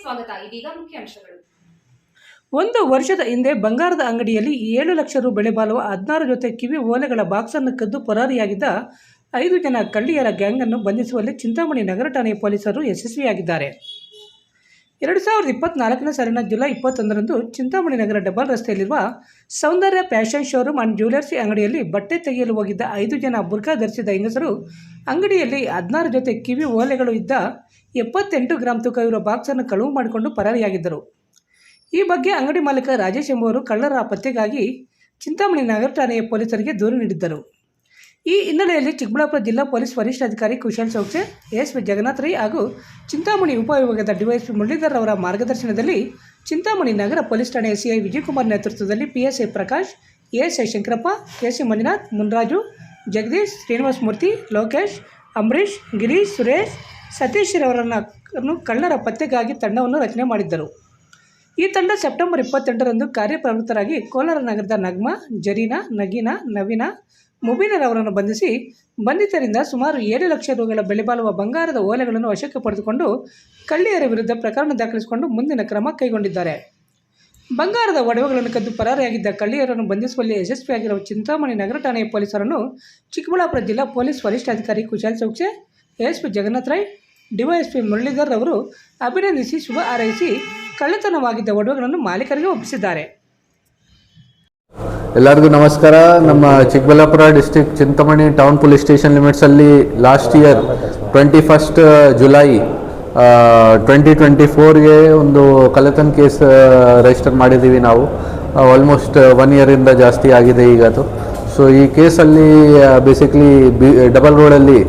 ಸ್ವಾಗತ, ಇದೀಗ ಮುಖ್ಯಾಂಶಗಳು ಒಂದು ವರ್ಷದ ಹಿಂದೆ ಬಂಗಾರದ ಅಂಗಡಿಯಲ್ಲಿ ಏಳು ಲಕ್ಷ ರು ಬೆಲೆ ಬಾಳುವ ಹದಿನಾರು ಜೊತೆ ಕಿವಿ ಓಲೆಗಳ ಬಾಕ್ಸನ್ನು ಕದ್ದು ಪರಾರಿಯಾಗಿದ್ದ ಐದು ಜನ ಕಳ್ಳಿಯರ ಗ್ಯಾಂಗನ್ನು ಬಂಧಿಸುವಲ್ಲಿ ಚಿಂತಾಮಣಿ ನಗರ ಠಾಣೆ ಪೊಲೀಸರು ಯಶಸ್ವಿಯಾಗಿದ್ದಾರೆ. ಎರಡು ಸಾವಿರದ ಇಪ್ಪತ್ನಾಲ್ಕನೇ ಸಾಲಿನ ಜುಲೈ ಇಪ್ಪತ್ತೊಂದರಂದು ಚಿಂತಾಮಣಿ ನಗರ ಡಬಲ್ ರಸ್ತೆಯಲ್ಲಿರುವ ಸೌಂದರ್ಯ ಫ್ಯಾಷನ್ ಶೋರೂಮ್ ಆ್ಯಂಡ್ ಜ್ಯುವೆಲರ್ಸಿ ಅಂಗಡಿಯಲ್ಲಿ ಬಟ್ಟೆ ತೆಗೆಯಲು ಹೋಗಿದ್ದ ಐದು ಜನ ಬುರ್ಖಾ ಧರಿಸಿದ ಹೆಂಗಸರು, ಅಂಗಡಿಯಲ್ಲಿ ಹದಿನಾರು ಜೊತೆ ಕಿವಿ ಓಲೆಗಳು ಇದ್ದ ಎಪ್ಪತ್ತೆಂಟು ಗ್ರಾಂ ತೂಕವಿರುವ ಬಾಕ್ಸನ್ನು ಕಳುವು ಮಾಡಿಕೊಂಡು ಪರಾರಿಯಾಗಿದ್ದರು. ಈ ಬಗ್ಗೆ ಅಂಗಡಿ ಮಾಲೀಕ ರಾಜೇಶ್ ಎಂಬುವರು ಕಳ್ಳರ ಪತ್ತೆಗಾಗಿ ಚಿಂತಾಮಣಿ ನಗರ ಠಾಣೆಯ ಪೊಲೀಸರಿಗೆ ದೂರು ನೀಡಿದ್ದರು. ಈ ಹಿನ್ನೆಲೆಯಲ್ಲಿ ಚಿಕ್ಕಬಳ್ಳಾಪುರ ಜಿಲ್ಲಾ ಪೊಲೀಸ್ ವರಿಷ್ಠಾಧಿಕಾರಿ ಕುಶಲ್ ಚೌಕ್ಸೆ, ಎಸ್ ಪಿ ಜಗನ್ನಾಥ್ ರೈ ಹಾಗೂ ಚಿಂತಾಮಣಿ ಉಪವಿಭಾಗದ ಡಿವೈಎಸ್ಪಿ ಮುರಳೀಧರ್ ಅವರ ಮಾರ್ಗದರ್ಶನದಲ್ಲಿ ಚಿಂತಾಮಣಿ ನಗರ ಪೊಲೀಸ್ ಠಾಣೆಯ ಸಿಐ ವಿಜಯಕುಮಾರ್ ನೇತೃತ್ವದಲ್ಲಿ PSI Prakash ASI Shankarappa KC Manjunath, Munraju, Jagadish, Srinivas Murthy, Lokesh Ambareesh Girish, Suresh, Satish ರವರನ್ನು ಕಳ್ಳರ ಪತ್ತೆಗಾಗಿ ತಂಡವನ್ನು ರಚನೆ ಮಾಡಿದ್ದರು. ಈ ತಂಡ ಸೆಪ್ಟೆಂಬರ್ ಇಪ್ಪತ್ತೆಂಟರಂದು ಕಾರ್ಯಪ್ರವೃತ್ತರಾಗಿ ಕೋಲಾರ ನಗರದ ನಗ್ಮಾ, ಜರೀನಾ, ನಗೀನಾ, ನವೀನಾ ಮುಬೀನರವರನ್ನು ಬಂಧಿಸಿ, ಬಂಧಿತರಿಂದ ಸುಮಾರು ಏಳು ಲಕ್ಷ ರೂಪಾಯಿಗಳ ಬೆಲೆಬಾಳುವ ಬಂಗಾರದ ಓಲೆಗಳನ್ನು ವಶಕ್ಕೆ ಪಡೆದುಕೊಂಡು ಕಳ್ಳಿಯರ ವಿರುದ್ಧ ಪ್ರಕರಣ ದಾಖಲಿಸಿಕೊಂಡು ಮುಂದಿನ ಕ್ರಮ ಕೈಗೊಂಡಿದ್ದಾರೆ. ಬಂಗಾರದ ಒಡವೆಗಳನ್ನು ಕದ್ದು ಪರಾರಿಯಾಗಿದ್ದ ಕಳ್ಳಿಯರನ್ನು ಬಂಧಿಸುವಲ್ಲಿ ಯಶಸ್ವಿಯಾಗಿರುವ ಚಿಂತಾಮಣಿ ನಗರ ಠಾಣೆಯ ಪೊಲೀಸರನ್ನು ಚಿಕ್ಕಬಳ್ಳಾಪುರ ಜಿಲ್ಲಾ ಪೊಲೀಸ್ ವರಿಷ್ಠಾಧಿಕಾರಿ ಕುಶಾಲ್ ಚೌಕ್ಸೆ, ಎಸ್ಪಿ ಜಗನ್ನಾಥ್ ರೈ ಡಿವೈಎಸ್ಪಿ ಮುರಳೀಧರ್ ಅವರು ಅಭಿನಂದಿಸಿ ಶುಭ ಹಾರೈಸಿ ಕಳ್ಳತನವಾಗಿದ್ದ ಒಡವೆಗಳನ್ನು ಮಾಲೀಕರಿಗೆ ಒಪ್ಪಿಸಿದ್ದಾರೆ. ಎಲ್ಲರಿಗೂ ನಮಸ್ಕಾರ. ನಮ್ಮ Chikkaballapur district Chintamani town police station ಲಿಮಿಟ್ಸಲ್ಲಿ last year twenty first July twenty twenty ಫೋರ್ಗೆ ಒಂದು ಕಳ್ಳತನ ಕೇಸ್ ರಿಜಿಸ್ಟರ್ ಮಾಡಿದ್ದೀವಿ ನಾವು. ಆಲ್ಮೋಸ್ಟ್ ಒನ್ ಇಯರಿಂದ ಜಾಸ್ತಿ ಆಗಿದೆ ಈಗ ಅದು. ಸೊ ಈ ಕೇಸಲ್ಲಿ ಬೇಸಿಕ್ಲಿ ಬಿ ಡಬಲ್ ರೋಡಲ್ಲಿ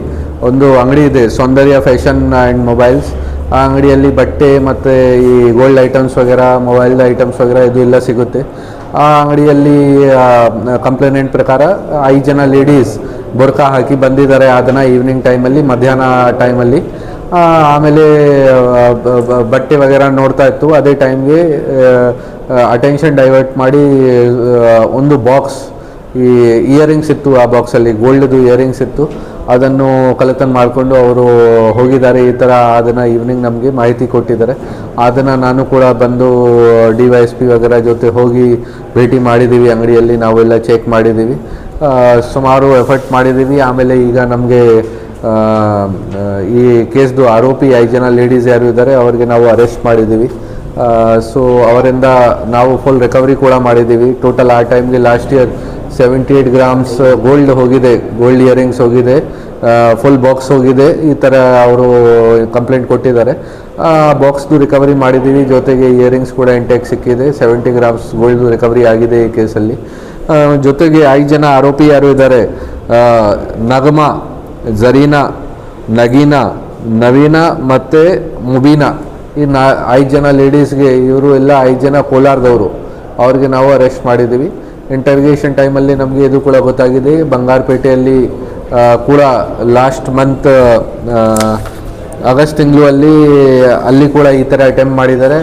ಒಂದು ಅಂಗಡಿ ಇದೆ, ಸೌಂದರ್ಯ ಫ್ಯಾಷನ್ ಆ್ಯಂಡ್ ಮೊಬೈಲ್ಸ್ ಆ ಅಂಗಡಿಯಲ್ಲಿ ಬಟ್ಟೆ ಮತ್ತು ಈ ಗೋಲ್ಡ್ ಐಟಮ್ಸ್ ವಗೇರ ಮೊಬೈಲ್ ಐಟಮ್ಸ್ ವಗೇರ ಇದು ಎಲ್ಲ ಸಿಗುತ್ತೆ. ಆ ಅಂಗಡಿಯಲ್ಲಿ ಕಂಪ್ಲೇನೆಂಟ್ ಪ್ರಕಾರ ಐದು ಜನ ಲೇಡೀಸ್ ಬುರ್ಕಾ ಹಾಕಿ ಬಂದಿದ್ದಾರೆ ಅದನ್ನು ಈವ್ನಿಂಗ್ ಟೈಮಲ್ಲಿ ಮಧ್ಯಾಹ್ನ ಟೈಮಲ್ಲಿ ಆಮೇಲೆ ಬಟ್ಟೆ ವಗೇರ ನೋಡ್ತಾ ಇತ್ತು. ಅದೇ ಟೈಮ್ಗೆ ಅಟೆನ್ಷನ್ ಡೈವರ್ಟ್ ಮಾಡಿ ಒಂದು ಬಾಕ್ಸ್ ಈ ಇಯರಿಂಗ್ಸ್ ಇತ್ತು. ಆ ಬಾಕ್ಸಲ್ಲಿ ಗೋಲ್ಡ್ದು ಇಯರಿಂಗ್ಸ್ ಇತ್ತು. ಅದನ್ನು ಕಲೆಕ್ಷನ್ ಮಾಡಿಕೊಂಡು ಅವರು ಹೋಗಿದ್ದಾರೆ. ಈ ಥರ ಅದನ್ನು ಈವ್ನಿಂಗ್ ನಮಗೆ ಮಾಹಿತಿ ಕೊಟ್ಟಿದ್ದಾರೆ. ಅದನ್ನು ನಾನು ಕೂಡ ಬಂದು ಡಿ ವೈ ಎಸ್ ಪಿ ವಗರ ಜೊತೆ ಹೋಗಿ ಭೇಟಿ ಮಾಡಿದ್ದೀವಿ. ಅಂಗಡಿಯಲ್ಲಿ ನಾವೆಲ್ಲ ಚೆಕ್ ಮಾಡಿದ್ದೀವಿ. ಸುಮಾರು ಎಫರ್ಟ್ ಮಾಡಿದ್ದೀವಿ. ಆಮೇಲೆ ಈಗ ನಮಗೆ ಈ ಕೇಸ್ದು ಆರೋಪಿ ಐದು ಜನ ಲೇಡೀಸ್ ಯಾರು ಇದ್ದಾರೆ, ಅವರಿಗೆ ನಾವು ಅರೆಸ್ಟ್ ಮಾಡಿದ್ದೀವಿ. ಸೊ ಅವರಿಂದ ನಾವು ಫುಲ್ ರಿಕವರಿ ಕೂಡ ಮಾಡಿದ್ದೀವಿ. ಟೋಟಲ್ ಆ ಟೈಮ್ಗೆ last year seventy eight grams gold ಹೋಗಿದೆ ಗೋಲ್ಡ್ ಇಯರಿಂಗ್ಸ್ ಹೋಗಿದೆ ಫುಲ್ ಬಾಕ್ಸ್ ಹೋಗಿದೆ, ಈ ಥರ ಅವರು ಕಂಪ್ಲೇಂಟ್ ಕೊಟ್ಟಿದ್ದಾರೆ. ಆ ಬಾಕ್ಸ್ದು ರಿಕವರಿ ಮಾಡಿದ್ದೀವಿ, ಜೊತೆಗೆ ಇಯರಿಂಗ್ಸ್ ಕೂಡ ಇಂಟೆಕ್ ಸಿಕ್ಕಿದೆ ಸೆವೆಂಟಿ ಗ್ರಾಮ್ಸ್ ಗೋಲ್ಡ್ ರಿಕವರಿ ಆಗಿದೆ ಈ ಕೇಸಲ್ಲಿ. ಜೊತೆಗೆ ಐದು ಜನ ಆರೋಪಿ ಯಾರು ಇದ್ದಾರೆ ನಗಮಾ, ಜರೀನಾ, ನಗೀನಾ, ನವೀನಾ ಮತ್ತು ಮುಬೀನಾ. ಈ ನಾ, ಐದು ಜನ ಲೇಡೀಸ್ಗೆ ಇವರು ಎಲ್ಲ ಐದು ಜನ ಕೋಲಾರದವರು. ಅವ್ರಿಗೆ ನಾವು ಅರೆಸ್ಟ್ ಮಾಡಿದ್ದೀವಿ. ಇಂಟರ್ಗೇಷನ್ ಟೈಮಲ್ಲಿ ನಮಗೆ ಇದು ಕೂಡ ಗೊತ್ತಾಗಿದೆ. ಬಂಗಾರಪೇಟೆಯಲ್ಲಿ ಕೂಡ ಲಾಸ್ಟ್ ಮಂತ್ ಆಗಸ್ಟ್ ತಿಂಗಳು ಅಲ್ಲಿ ಅಲ್ಲಿ ಕೂಡ ಈ ಥರ ಅಟೆಂಪ್ಟ್ ಮಾಡಿದ್ದಾರೆ.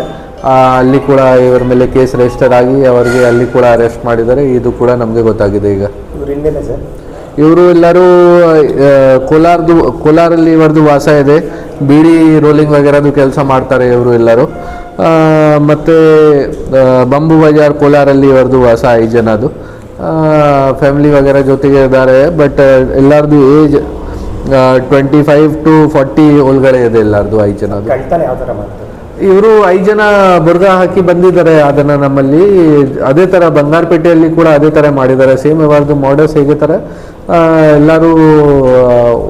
ಅಲ್ಲಿ ಕೂಡ ಇವರ ಮೇಲೆ ಕೇಸ್ ರಿಜಿಸ್ಟರ್ ಆಗಿ ಅವರಿಗೆ ಅಲ್ಲಿ ಕೂಡ ಅರೆಸ್ಟ್ ಮಾಡಿದ್ದಾರೆ. ಇದು ಕೂಡ ನಮಗೆ ಗೊತ್ತಾಗಿದೆ ಈಗ. ಇವ್ರು ಎಲ್ಲರೂ ಕೋಲಾರದು ಕೋಲಾರಲ್ಲಿ ಇವರದು ವಾಸ ಇದೆ. ಬಿಡಿ ರೋಲಿಂಗ್ ವಗೇರದು ಕೆಲಸ ಮಾಡ್ತಾರೆ ಇವರು ಎಲ್ಲರೂ. ಮತ್ತೆ ಬಂಬು ಬಜಾರ್ ಕೋಲಾರಲ್ಲಿ ಇವರದು ವಾಸ ಐದು ಜನದು ಫ್ಯಾಮಿಲಿ ವಗೇರ ಜೊತೆಗೆ ಇದ್ದಾರೆ ಬಟ್ ಎಲ್ಲರದು age twenty five to forty ಒಳಗಡೆ ಇದೆ ಎಲ್ಲರದು ಐದು ಜನದು ಇವರು ಐದು ಜನ ಬುರ್ಗ ಹಾಕಿ ಬಂದಿದ್ದಾರೆ ಅದನ್ನು ನಮ್ಮಲ್ಲಿ. ಅದೇ ಥರ ಬಂಗಾರಪೇಟೆಯಲ್ಲಿ ಕೂಡ ಅದೇ ಥರ ಮಾಡಿದ್ದಾರೆ. ಸೇಮ್ ಇವರದು ಮಾಡಲ್ಸ್ ಹೇಗೆ ಥರ ಎಲ್ಲರೂ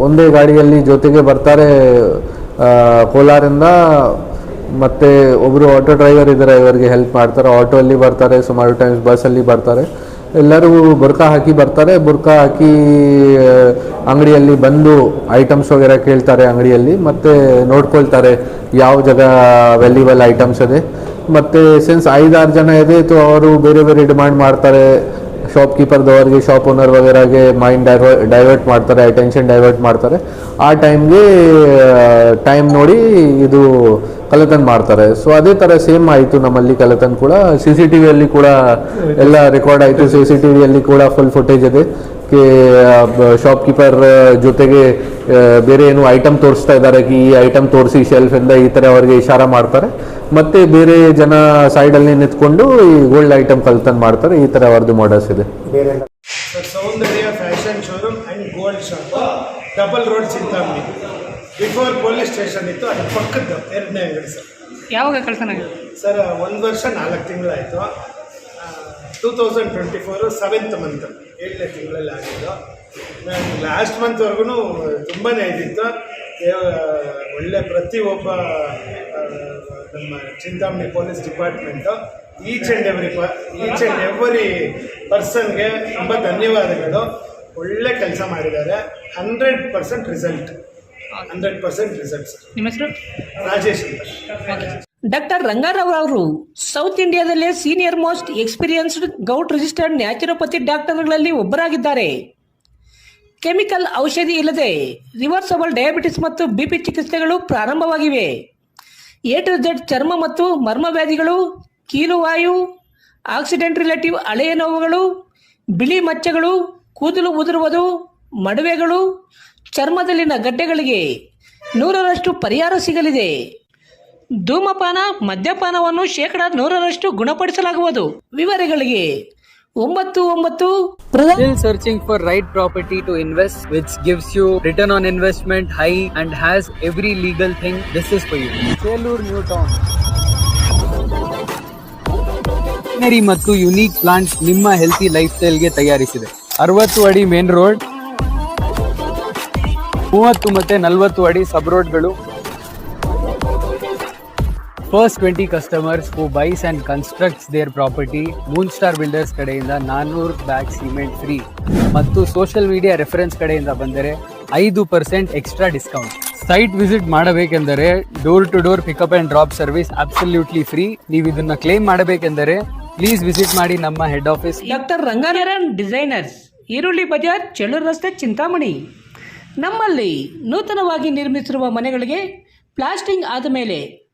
ಒಂದೇ ಗಾಡಿಯಲ್ಲಿ ಜೊತೆಗೆ ಬರ್ತಾರೆ ಕೋಲಾರಿಂದ ಮತ್ತು ಒಬ್ಬರು ಆಟೋ ಡ್ರೈವರ್ ಇದ್ದಾರೆ ಇವರಿಗೆ ಹೆಲ್ಪ್ ಮಾಡ್ತಾರೆ. ಆಟೋ ಅಲ್ಲಿ ಬರ್ತಾರೆ, ಸುಮಾರು ಟೈಮ್ಸ್ ಬಸ್ಸಲ್ಲಿ ಬರ್ತಾರೆ. ಎಲ್ಲರೂ ಬುರ್ಕಾ ಹಾಕಿ ಬರ್ತಾರೆ. ಬುರ್ಕಾ ಹಾಕಿ ಅಂಗಡಿಯಲ್ಲಿ ಬಂದು ಐಟಮ್ಸ್ ವಗೇರ ಕೇಳ್ತಾರೆ ಅಂಗಡಿಯಲ್ಲಿ. ಮತ್ತು ನೋಡ್ಕೊಳ್ತಾರೆ ಯಾವ ಜಾಗ ವ್ಯಾಲ್ಯೂಬಲ್ ಐಟಮ್ಸ್ ಇದೆ. ಮತ್ತು ಸಿನ್ಸ್ ಐದಾರು ಜನ ಇದೆ ಅವರು ಬೇರೆ ಬೇರೆ ಡಿಮಾಂಡ್ ಮಾಡ್ತಾರೆ. ಶಾಪ್ ಕೀಪರ್ದವ್ರಿಗೆ ಶಾಪ್ ಓನರ್ ವಗೇರಾಗೆ ಮೈಂಡ್ ಡೈವರ್ಟ್ ಡೈವರ್ಟ್ ಮಾಡ್ತಾರೆ ಅಟೆನ್ಷನ್ ಡೈವರ್ಟ್ ಮಾಡ್ತಾರೆ. ಆ ಟೈಮ್ಗೆ ಟೈಮ್ ನೋಡಿ ಇದು ಕಳ್ಳತನ ಮಾಡ್ತಾರೆ. ಸೊ ಅದೇ ಥರ ಸೇಮ್ ಆಯಿತು ನಮ್ಮಲ್ಲಿ ಕಳ್ಳತನ ಕೂಡ. ಸಿ ಸಿ ಟಿ ವಿಯಲ್ಲಿ ಕೂಡ ಎಲ್ಲ ರೆಕಾರ್ಡ್ ಆಯಿತು. ಸಿ ಸಿ ಟಿ ವಿಯಲ್ಲಿ ಕೂಡ ಫುಲ್ ಫುಟೇಜ್ ಇದೆ. ಕೆ ಶಾಪ್ ಕೀಪರ್ ಜೊತೆಗೆ ಬೇರೆ ಏನು ಐಟಮ್ ತೋರಿಸ್ತಾ ಇದ್ದಾರೆ. ಈ ಐಟಮ್ ತೋರಿಸಿ ಶೆಲ್ಫಿಂದ ಈ ಥರ ಅವರಿಗೆ ಇಶಾರ ಮಾಡ್ತಾರೆ. ಮತ್ತೆ ಬೇರೆ ಜನ ಸೈಡಲ್ಲಿ ನಿಂತ್ಕೊಂಡು ಈ ಗೋಲ್ಡ್ ಐಟಮ್ ಕಲ್ತನ್ ಮಾಡ್ತಾರೆ ಈ ತರ ಅವ್ರದ್ದು ಮಾಡಲ್ಸ್ ಇದೆ. ಬೇರೆ sir Soundarya fashion showroom and gold shop double road Chintamani. Before police station ಇತ್ತು ಅದ್ರ ಪಕ್ಕದ್ದು ಎರಡನೇ ಅಂಗಡಿ ಸರ್. ಯಾವಾಗ ಕಳ್ತನ ಸರ್ ಒಂದು ವರ್ಷ ನಾಲ್ಕು ತಿಂಗಳಾಯಿತು. Two thousand twenty four seventh month ಏಳನೇ ತಿಂಗಳಲ್ಲಿ ಆಗಿದ್ದು. ಲಾಸ್ಟ್ ಮಂತ್ವರೆಗೂ ತುಂಬಾ ಇದಿತ್ತು. ಒಳ್ಳೆ ಪ್ರತಿಯೊಬ್ಬ ನಮ್ಮ Chintamani police department each and every ಪ ಈಚ್ ಆ್ಯಂಡ್ ಎವ್ರಿ ಪರ್ಸನ್ಗೆ ತುಂಬ ಧನ್ಯವಾದಗಳು. ಒಳ್ಳೆ ಕೆಲಸ ಮಾಡಿದ್ದಾರೆ. Hundred percent result hundred percent result ನಿಮ್ಮ ಹೆಸರು? ರಾಜೇಶ್ ಅಂತ. ಡಾಕ್ಟರ್ ರಂಗಾರಾವ್ ಅವರು ಸೌತ್ ಇಂಡಿಯಾದಲ್ಲೇ senior most experienced gout registered naturopathy ಡಾಕ್ಟರ್ಗಳಲ್ಲಿ ಒಬ್ಬರಾಗಿದ್ದಾರೆ. ಕೆಮಿಕಲ್ ಔಷಧಿ ಇಲ್ಲದೆ ರಿವರ್ಸಬಲ್ ಡಯಾಬಿಟಿಸ್ ಮತ್ತು ಬಿಪಿ ಚಿಕಿತ್ಸೆಗಳು ಪ್ರಾರಂಭವಾಗಿವೆ. ಎ ಟು ಜೆಡ್ ಚರ್ಮ ಮತ್ತು ಮರ್ಮ ವ್ಯಾಧಿಗಳು ಕೀಲುವಾಯು ಆಕ್ಸಿಡೆಂಟ್ ರಿಲೇಟಿವ್ ಹಳೆಯ ನೋವುಗಳು, ಬಿಳಿ ಮಚ್ಚಗಳು, ಕೂದಲು ಉದುರುವುದು, ಮಡುವೆಗಳು, ಚರ್ಮದಲ್ಲಿನ ಗಡ್ಡೆಗಳಿಗೆ ನೂರರಷ್ಟು ಪರಿಹಾರ ಸಿಗಲಿದೆ. ಧೂಮಪಾನ, ಮದ್ಯಪಾನವನ್ನು ಶೇಕಡ ನೂರರಷ್ಟು ಗುಣಪಡಿಸಲಾಗುವುದು. ವಿವರಗಳಿಗೆ ಒಂಬತ್ತು ಒಂಬತ್ತು Still searching for right property to invest which gives you return on investment high and has every legal thing. This is for you. Selur New Town. Greenery ಮತ್ತು ಯುನೀಕ್ ಪ್ಲಾಂಟ್ ನಿಮ್ಮ ಹೆಲ್ತಿ ಲೈಫ್ ಸ್ಟೈಲ್ಗೆ ತಯಾರಿಸಿದೆ ಅರವತ್ತು ಅಡಿ main road ಮೂವತ್ತು ಮತ್ತೆ ನಲವತ್ತು ಅಡಿ ಸಬ್ ರೋಡ್ಗಳು first twenty customers who buys and constructs their property moon star builders ಕಡೆಯಿಂದ ನಾನ್ನೂರು ಬ್ಯಾಗ್ ಸಿಮೆಂಟ್ ಫ್ರೀ ಮತ್ತು ಸೋಷಿಯಲ್ ಮೀಡಿಯಾ ರೆಫರೆನ್ಸ್ ಕಡೆಯಿಂದ ಬಂದರೆ ಐದು percent extra discount site visit ಮಾಡಬೇಕೆಂದರೆ door to door pickup and drop service absolutely free ನೀವು ಇದನ್ನ claim ಮಾಡಬೇಕೆಂದರೆ ಪ್ಲೀಸ್ ವಿಸಿಟ್ ಮಾಡಿ ನಮ್ಮ head office doctor Ranganarayan designers ಈರುಳ್ಳಿ ಬಜಾರ್, ಚೆಳ್ಳೂರು ರಸ್ತೆ, ಚಿಂತಾಮಣಿ. ನಮ್ಮಲ್ಲಿ ನೂತನವಾಗಿ ನಿರ್ಮಿಸಿರುವ ಮನೆಗಳಿಗೆ ಪ್ಲಾಸ್ಟಿಂಗ್ ಆದ ಮೇಲೆ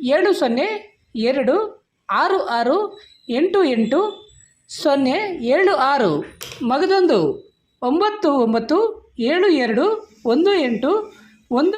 ಏಳು ಸೊನ್ನೆ ಎರಡು ಆರು ಆರು ಎಂಟು ಎಂಟು ಸೊನ್ನೆ ಏಳು ಆರು. ಮಗದೊಂದು, ಒಂಬತ್ತು ಒಂಬತ್ತು, ಏಳು ಎರಡು, ಒಂದು ಎಂಟು, ಒಂದು